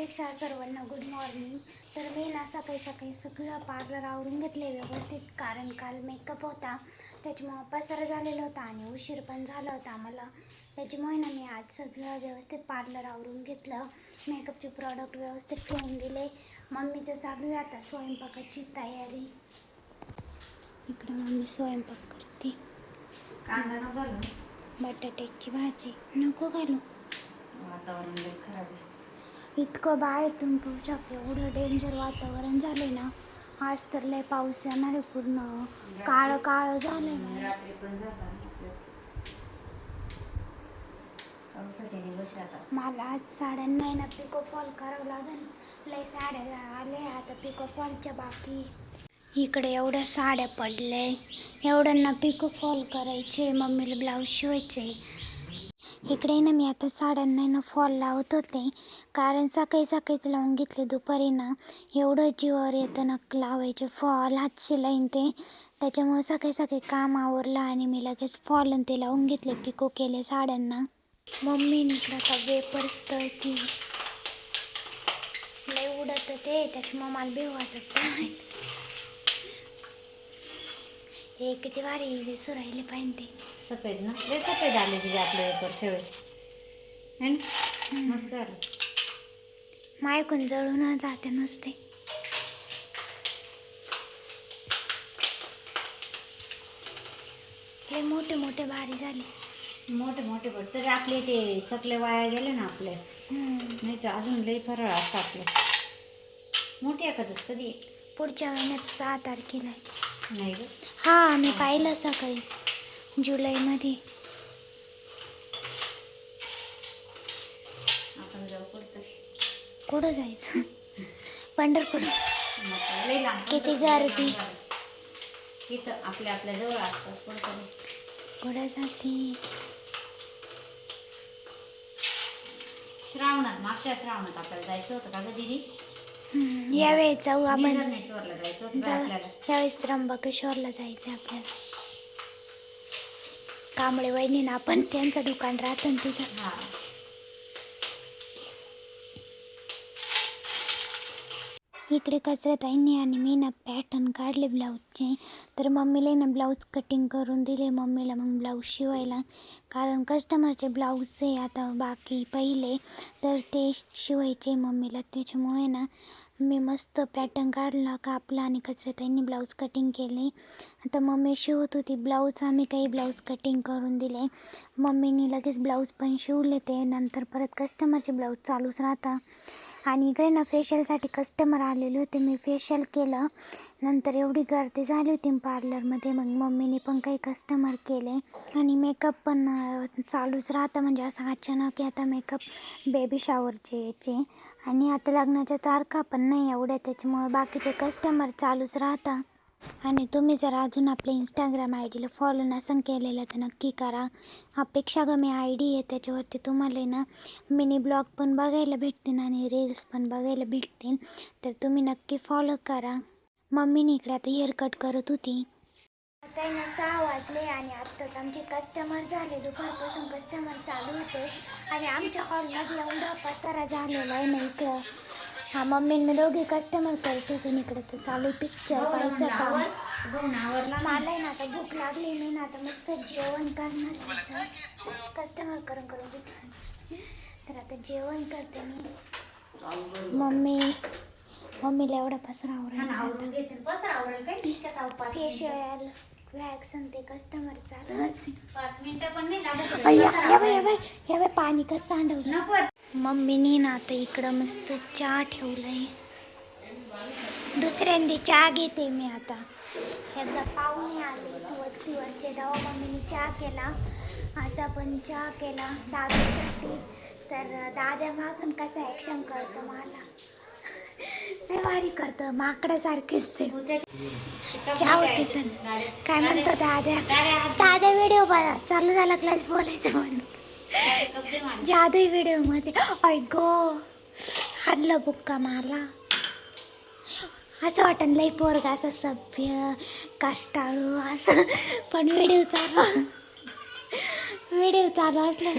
अपेक्षा सर्वांना good morning तर मी ना सकाळी सकाळी सगळं पार्लर आवरून घेतले व्यवस्थित कारण काल मेकअप होता. त्याच्यामुळं पसारा झालेला होता आणि उशीर पण झाला होता आम्हाला. त्याच्यामुळे ना मी आज सगळं व्यवस्थित पार्लर आवरून घेतलं. मेकअपचे प्रॉडक्ट व्यवस्थित ठेवून दिले. मम्मीचं चालू आहे आता स्वयंपाकाची तयारी. इकडं मम्मी स्वयंपाक करते. कांदा बटाट्याची भाजी. नको घालू. वातावरण खराब आहे. इतकं बाहेरून पाहू शकते एवढं डेंजर वातावरण झाले ना. आज तर लय पाऊस येणार आहे पूर्ण. काळं काळं ना. झाला आता. मला आज साड्यांना ना पिको फॉल करावं लागेल. लय साड्या आले आता पिको फॉलच्या बाकी. इकडे एवढ्या साड्या पडल्या एवढ्यांना पिको फॉल करायचे मम्मीला ब्लाऊज शिवायचे इकडे ना मी आता साड्यांना ना फॉल लावत होते. कारण सकाळी सकाळीच लावून घेतले दुपारी ना. एवढं जीवावर येतं ना लावायचे. फॉल हात शिलाईन ते. त्याच्यामुळे सकाळी सकाळी काम आवरलं आणि मी लगेच फॉल आणि ते लावून घेतले पिको केले साड्यांना. मम्मी इकडं आता वेपर्स तळती. लय उडत ते त्याच्यामुळे मला बी वाटत हे किती भारी दिसू राहिले पाहिजे. ते सफेद ना? लय सफेद आले तिथे आपल्या वेपर शेवट. है ना मस्त आलं. मायकून जळून जाते नुसते. लय मोठे मोठे भारी झाले. मोठे मोठे पड तरी आपले ते चकले वाया गेले ना आपले. नाही तर अजून लई फराळ असतं आपले. मोठी एखादच कधी? पुढच्या महिन्यात सहा तारखेला. नाही ग. हा मी पाहिलं सकाळीच जुलैमध्ये. आपण जाऊ कुठं जायचं? पंढरपूर. लांब किती पडतं. गर्दी. इथं आपल्या आपल्या जवळ आसपास पडतं कुठं जाते? श्रावणात मागच्या श्रावणात आपल्याला जायचं होतं का ग दीदी? यावेळेस जाऊ आपण. जायचं होतं आपल्याला. यावेळेस त्र्यंबकेश्वरला जायचं आपल्याला. कांबळे वहिनीनं आपण त्यांचं दुकान राहतं ना तिथं. हा. इकडे कचऱ्याताईंनी आणि मी ना पॅटर्न काढले ब्लाऊजचे तर मम्मीला ना ब्लाऊज कटिंग करून दिले. मम्मीला मग ब्लाऊज शिवायला. कारण कस्टमरचे ब्लाऊज आहे आता बाकी पहिले. तर ते शिवायचे मम्मीला. त्याच्यामुळे ना मी मस्त पॅटर्न काढला कापला आणि कचऱ्याताईंनी ब्लाऊज कटिंग केले. आता मम्मी शिवत होती ब्लाऊज आम्ही काही ब्लाऊज कटिंग करून दिले. मम्मीनी लगेच ब्लाऊज पण शिवले ते. नंतर परत कस्टमरचे ब्लाऊज चालूच राहता. आणि इकडे ना फेशियलसाठी कस्टमर आलेले होते. मी फेशियल केलं. नंतर एवढी गर्दी झाली होती पार्लरमध्ये मग मम्मीने पण काही कस्टमर केले. आणि मेकअप पण चालूच राहतं. म्हणजे असं अचानक आता मेकअप बेबी शॉवरचे याचे. आणि आता लग्नाच्या तारखा पण नाही एवढ्या. त्याच्यामुळं बाकीचे कस्टमर चालूच राहतात आणि तुम्ही जर अजून आपल्या इंस्टाग्राम आय डीला फॉलो नसन केलेलं तर नक्की करा. अपेक्षा कमी आय डी आहे त्याच्यावरती तुम्हाला ना मिनी ब्लॉग पण बघायला भेटतील आणि रील्स पण बघायला भेटतील. तर तुम्ही नक्की फॉलो करा. मम्मीने इकडे आता हेअर कट करत होती. आता ना सहा वाजले आणि आत्ताच आमचे कस्टमर झाले. दुपारपासून कस्टमर चालू होते. आणि आमच्या हॉलमध्ये एवढा पसारा झालेला आहे ना इकडं. हा मम्मी मी दोघे कस्टमर करत आणि इकडे तर चालू पिक्चर पाहायचं काम. मला ना आता भूक लागली मी ना आता मस्त जेवण करणार कस्टमर करून करून भूक तर आता जेवण करते मी. मम्मी मम्मीला एवढा पसरा मिनिटं. फेशियल वॅक्स आणि ते कस्टमर चालू. पाच मिनिटं पण नाही लागत. या बाई, पाणी कसं सांडवलं? नको. मम्मीनी ना आता इकडं मस्त चहा ठेवलाय. दुसऱ्यांदी चहा घेते मी आता. एकदा पाहुणे आले तू वस्तीवरचे तेव्हा मम्मीने चहा केला. आता पण चहा केला दादासाठी. तर दादा मागून कसं ॲक्शन करतो मला. लय भारी करतं माकडासारखेच चहा होती चल. काय म्हणतो दादा? दादा व्हिडिओ बघा. चालू झाला क्लास बोलायचं म्हणून. जादू व्हिडिओमध्ये ऐ गो हाणलं बुक्का मला असं वाटन लई पोरगा असं सभ्य काष्टाळू असं. पण व्हिडिओ चालू व्हिडिओ चालू असला